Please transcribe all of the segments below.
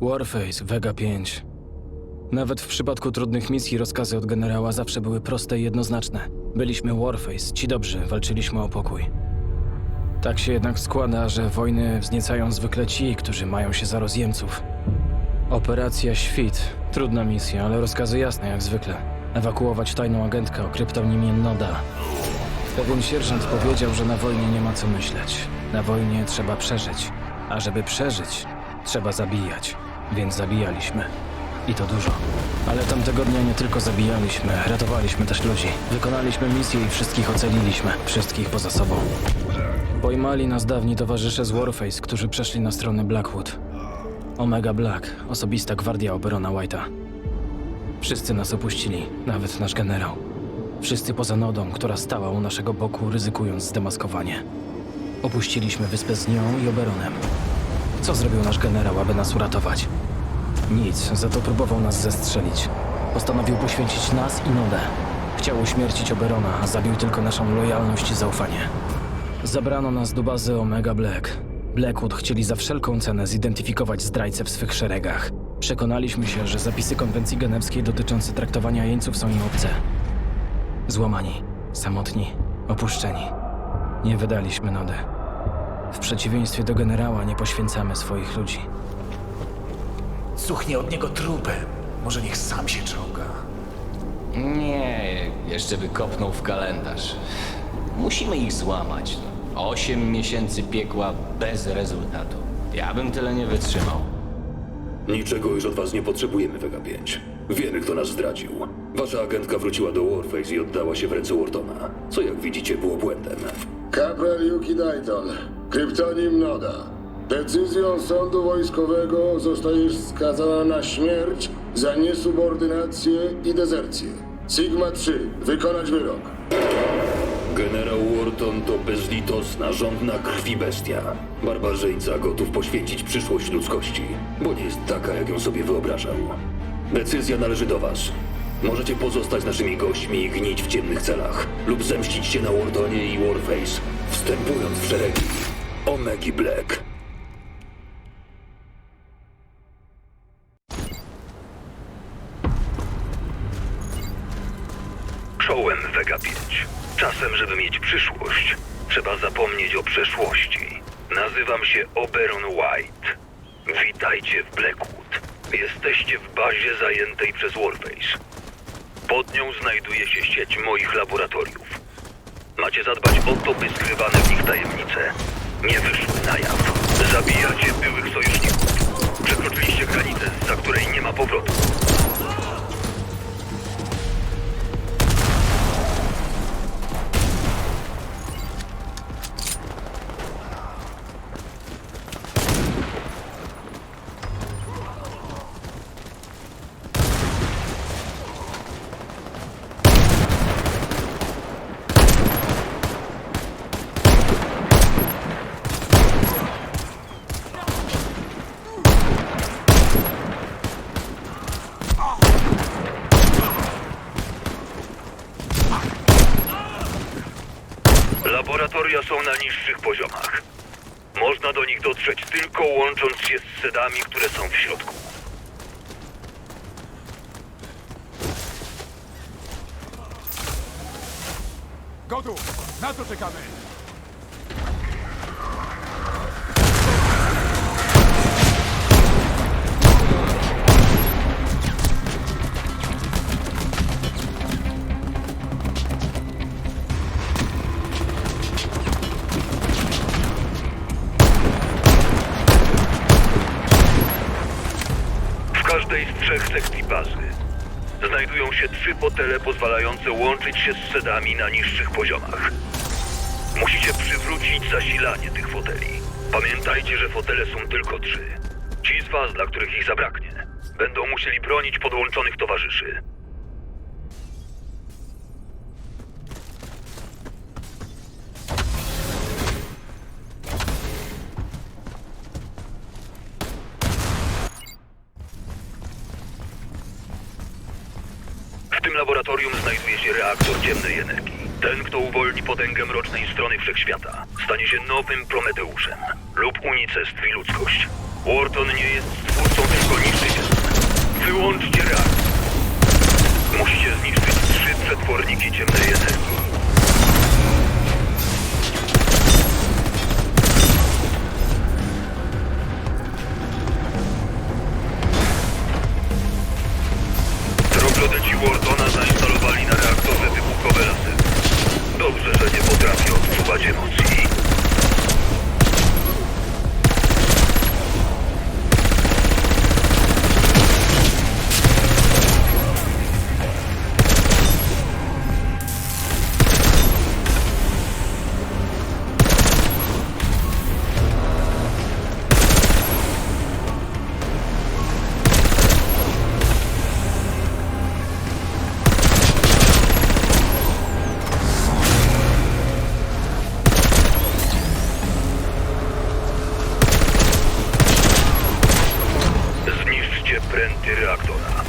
Warface, Vega 5. Nawet w przypadku trudnych misji rozkazy od generała zawsze były proste i jednoznaczne. Byliśmy Warface, ci dobrzy, walczyliśmy o pokój. Tak się jednak składa, że wojny wzniecają zwykle ci, którzy mają się za rozjemców. Operacja Świt. Trudna misja, ale rozkazy jasne jak zwykle. Ewakuować tajną agentkę o kryptonimie Noda. Pewien sierżant powiedział, że na wojnie nie ma co myśleć. Na wojnie trzeba przeżyć. A żeby przeżyć, trzeba zabijać. Więc zabijaliśmy. I to dużo. Ale tamtego dnia nie tylko zabijaliśmy, ratowaliśmy też ludzi. Wykonaliśmy misję i wszystkich ocaliliśmy. Wszystkich poza sobą. Pojmali nas dawni towarzysze z Warface, którzy przeszli na stronę Blackwood. Omega Black, osobista gwardia Oberona White'a. Wszyscy nas opuścili, nawet nasz generał. Wszyscy poza Nodą, która stała u naszego boku, ryzykując zdemaskowanie. Opuściliśmy wyspę z nią i Oberonem. Co zrobił nasz generał, aby nas uratować? Nic, za to próbował nas zestrzelić. Postanowił poświęcić nas i Nodę. Chciał uśmiercić Oberona, a zabił tylko naszą lojalność i zaufanie. Zabrano nas do bazy Omega Black. Blackwood chcieli za wszelką cenę zidentyfikować zdrajcę w swych szeregach. Przekonaliśmy się, że zapisy konwencji genewskiej dotyczące traktowania jeńców są im obce. Złamani, samotni, opuszczeni. Nie wydaliśmy nody. W przeciwieństwie do generała nie poświęcamy swoich ludzi. Cuchnie od niego trupem. Może niech sam się czołga. Nie, jeszcze by kopnął w kalendarz. Musimy ich złamać. Osiem miesięcy piekła bez rezultatu. Ja bym tyle nie wytrzymał. Niczego już od was nie potrzebujemy, Vega 5. Wiemy, kto nas zdradził. Wasza agentka wróciła do Warface i oddała się w ręce Whartona, co jak widzicie było błędem. Kapral Yuki Dayton, kryptonim Noda. Decyzją sądu wojskowego zostajesz skazana na śmierć za niesubordynację i dezercję. Sigma 3, wykonać wyrok. Generał Wharton to bezlitosna, żądna krwi bestia. Barbarzyńca gotów poświęcić przyszłość ludzkości, bo nie jest taka, jak ją sobie wyobrażał. Decyzja należy do was. Możecie pozostać naszymi gośćmi i gnić w ciemnych celach, lub zemścić się na Whartonie i Warface, wstępując w szeregi Omegi Black. Czołem Vega 5. Czasem, żeby mieć przyszłość, trzeba zapomnieć o przeszłości. Nazywam się Oberon White. Witajcie w Blackwood. Jesteście w bazie zajętej przez Warface. Pod nią znajduje się sieć moich laboratoriów. Macie zadbać o to, by skrywane w nich tajemnice nie wyszły na jaw. Zabijacie byłych sojuszników. Przekroczyliście granicę, za której nie ma powrotu. Laboratoria są na niższych poziomach. Można do nich dotrzeć tylko łącząc się z sedami, które są w środku. Gotów! Na co czekamy? Trzech sekcji bazy znajdują się trzy fotele pozwalające łączyć się z sedami na niższych poziomach. Musicie przywrócić zasilanie tych foteli. Pamiętajcie, że fotele są tylko trzy. Ci z was, dla których ich zabraknie, będą musieli bronić podłączonych towarzyszy. Stanie się nowym Prometeuszem lub unicestwi ludzkość. Wharton nie jest twórcą tylko niszczycielem. Wyłączcie reaktor. Musicie zniszczyć trzy przetworniki ciemnej energii. プレンテルアクトだ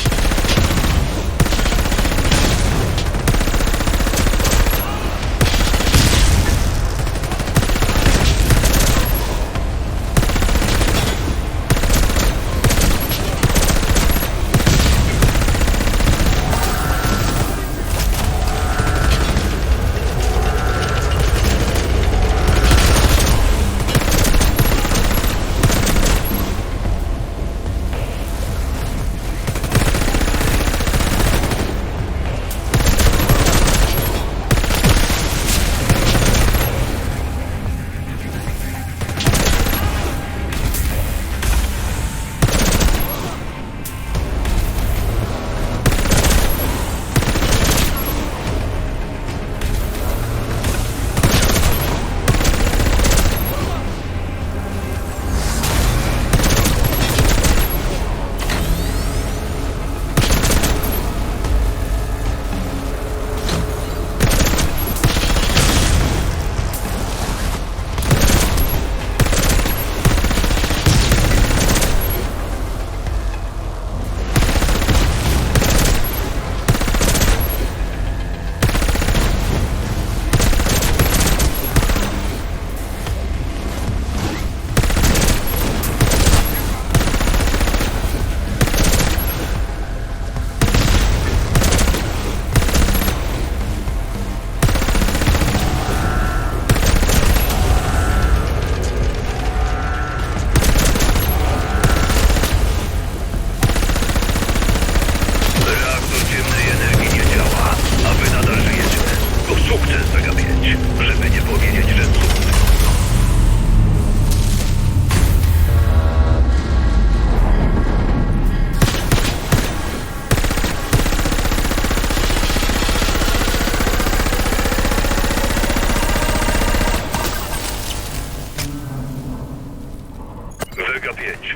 Vega 5.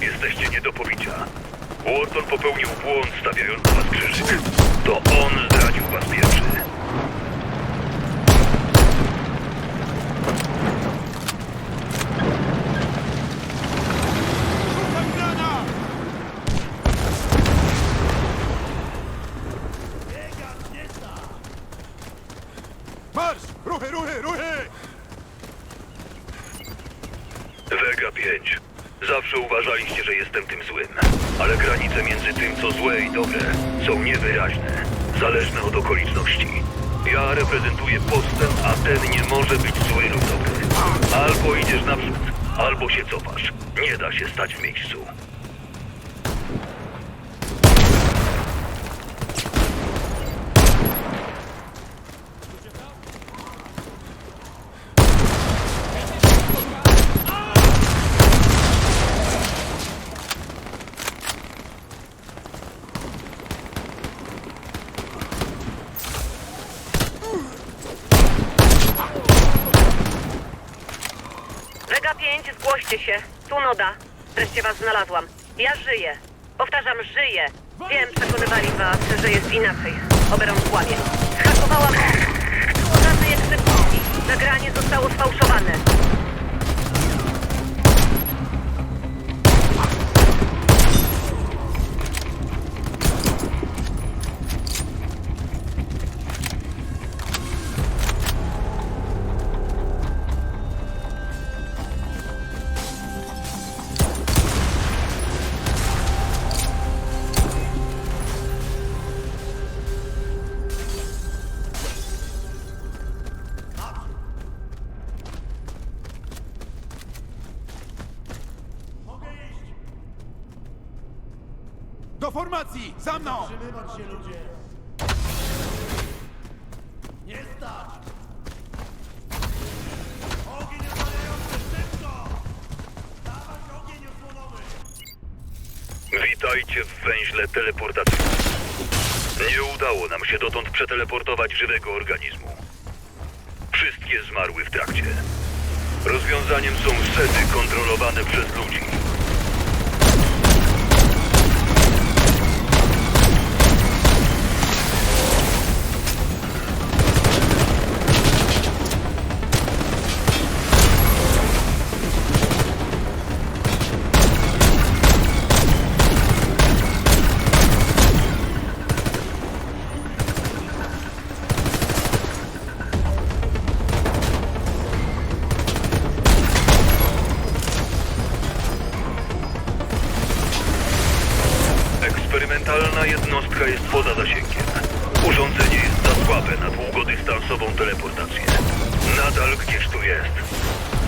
Jesteście nie do pobicia. Wharton popełnił błąd stawiając was krzyżyk. To on zdradził was pierwszy. Albo się cofasz. Nie da się stać w miejscu. Vega 5, zgłoście się. Tu Noda. Wreszcie was znalazłam. Ja żyję. Powtarzam, żyję. Wiem, przekonywali was, że jest inaczej. Oberon kłamie. Zhakowałam... Nie było żadnej egzekucji. Nagranie zostało sfałszowane. Za mną! Witajcie w węźle teleportacyjnym. Nie udało nam się dotąd przeteleportować żywego organizmu. Wszystkie zmarły w trakcie. Rozwiązaniem są sety kontrolowane przez ludzi. Eksperymentalna jednostka jest poza zasięgiem. Urządzenie jest za słabe na długodystansową teleportację. Nadal gdzieś tu jest.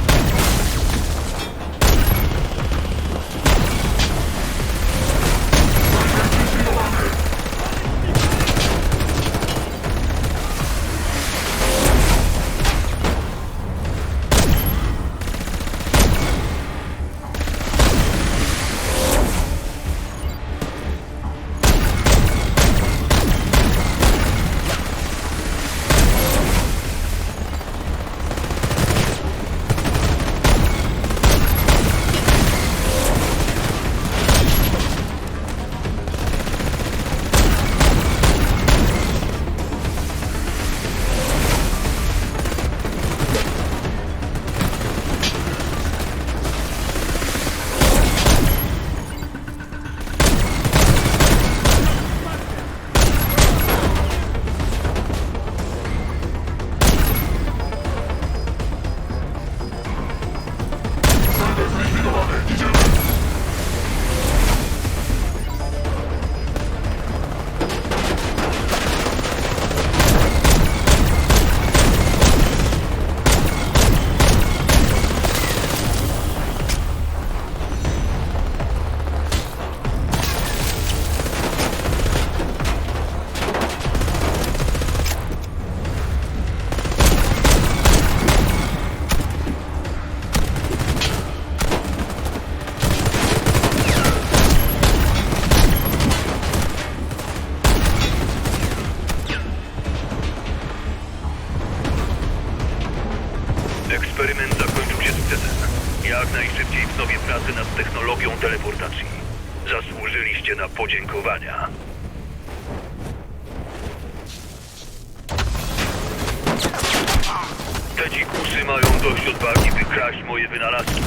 Moje wynalazki,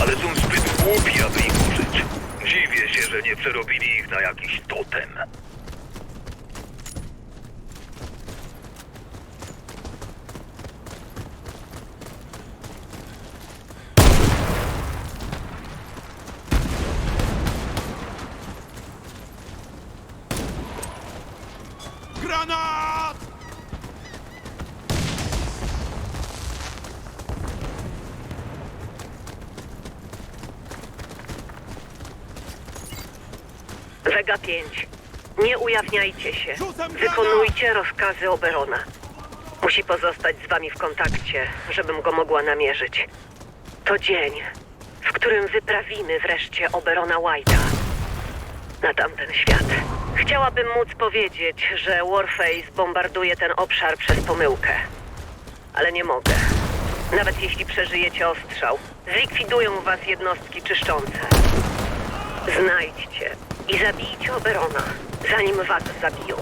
ale są zbyt głupi, aby ich użyć. Dziwię się, że nie przerobili ich na jakiś totem. Vega 5. Nie ujawniajcie się. Wykonujcie rozkazy Oberona. Musi pozostać z wami w kontakcie, żebym go mogła namierzyć. To dzień, w którym wyprawimy wreszcie Oberona White'a na tamten świat. Chciałabym móc powiedzieć, że Warface bombarduje ten obszar przez pomyłkę. Ale nie mogę. Nawet jeśli przeżyjecie ostrzał, zlikwidują was jednostki czyszczące. Znajdźcie i zabijcie Oberona, zanim was zabiją.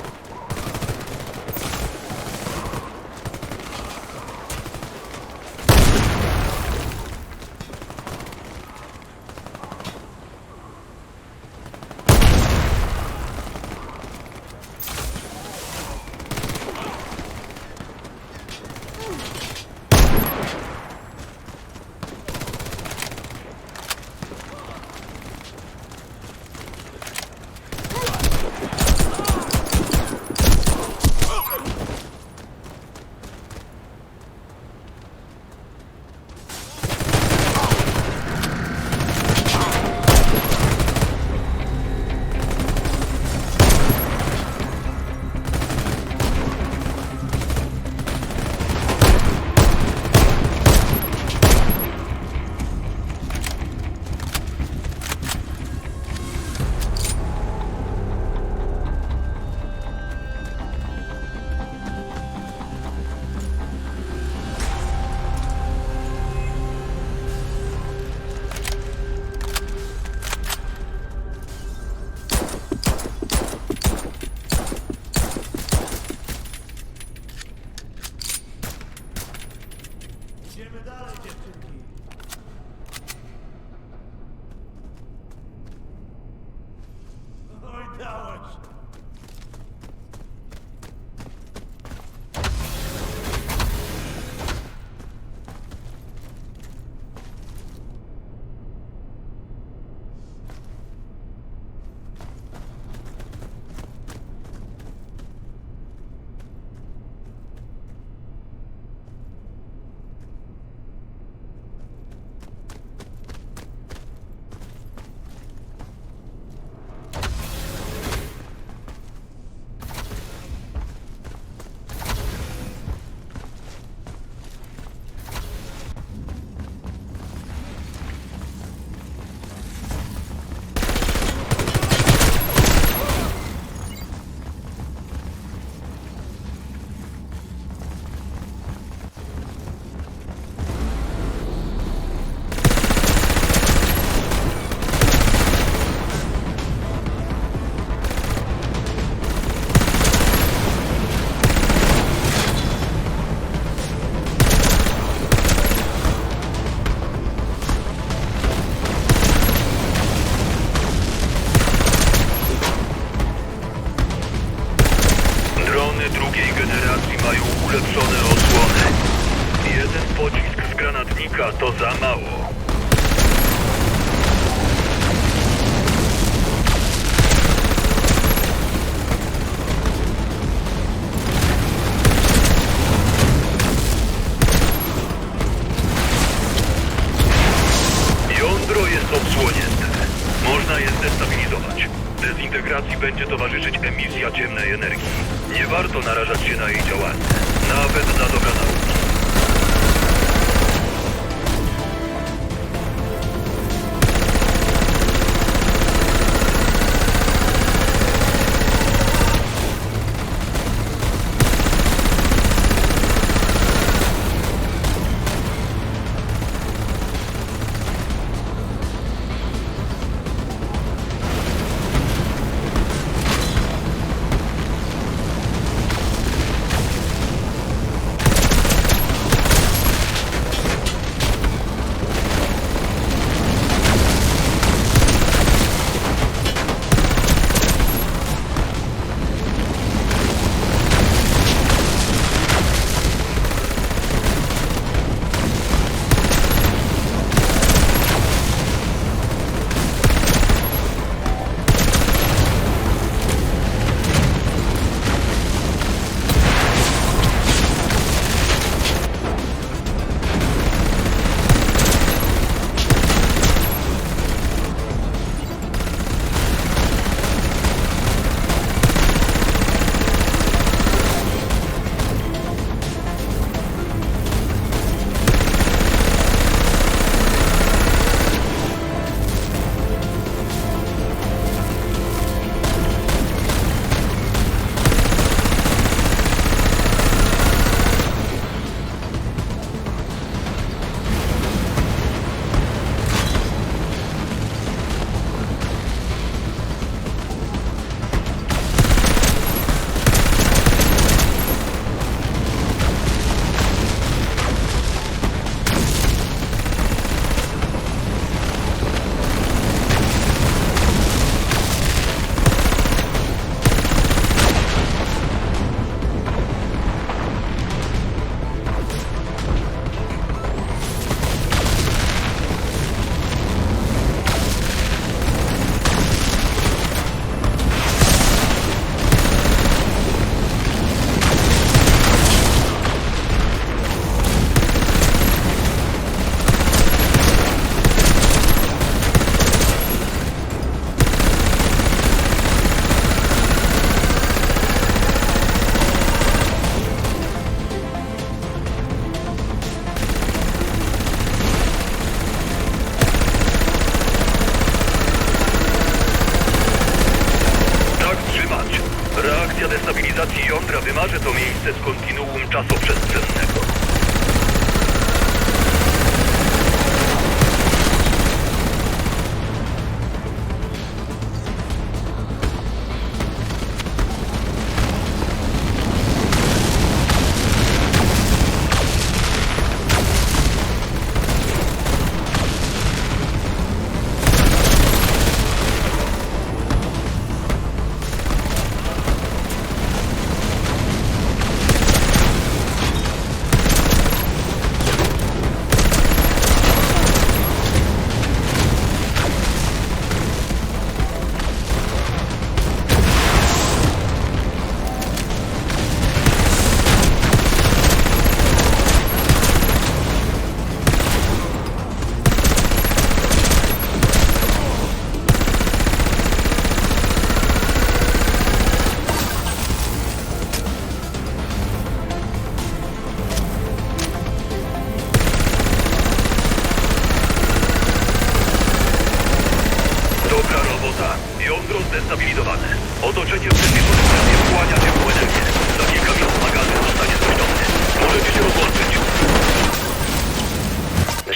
Zdestabilizowane. Otoczenie przeciwpożyczenie wchłania ciepłą energię. Za kilka minut magazyn zostanie zniszczony. Możecie się rozłączyć.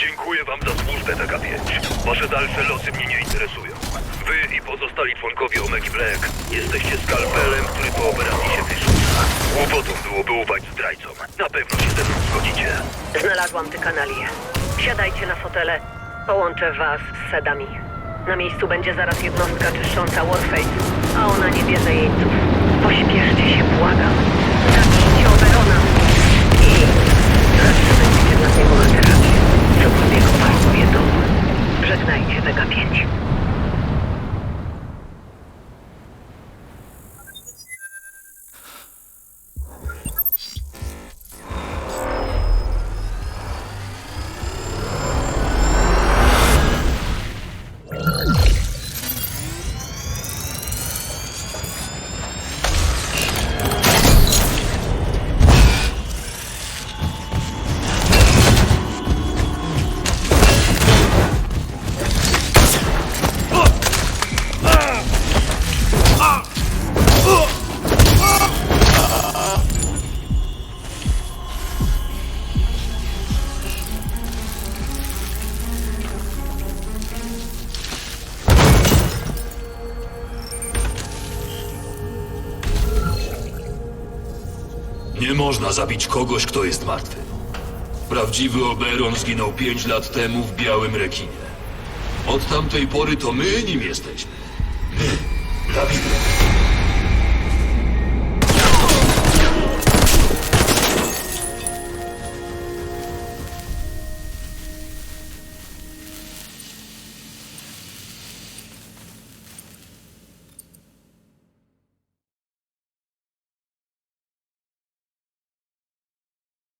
Dziękuję wam za służbę TK-5. Wasze dalsze losy mnie nie interesują. Wy i pozostali członkowie Omegi Black jesteście skalpelem, który po operacji się wyrzuca. Głupotą byłoby ufać zdrajcom. Na pewno się ze mną zgodzicie. Znalazłam tę kanalię. Siadajcie na fotele. Połączę was z sedami. Na miejscu będzie zaraz jednostka czyszcząca Warface, a ona nie bierze jeńców. Pośpieszcie się, błagam. Można zabić kogoś, kto jest martwy. Prawdziwy Oberon zginął pięć lat temu w Białym Rekinie. Od tamtej pory to my nim jesteśmy. My, Dawid.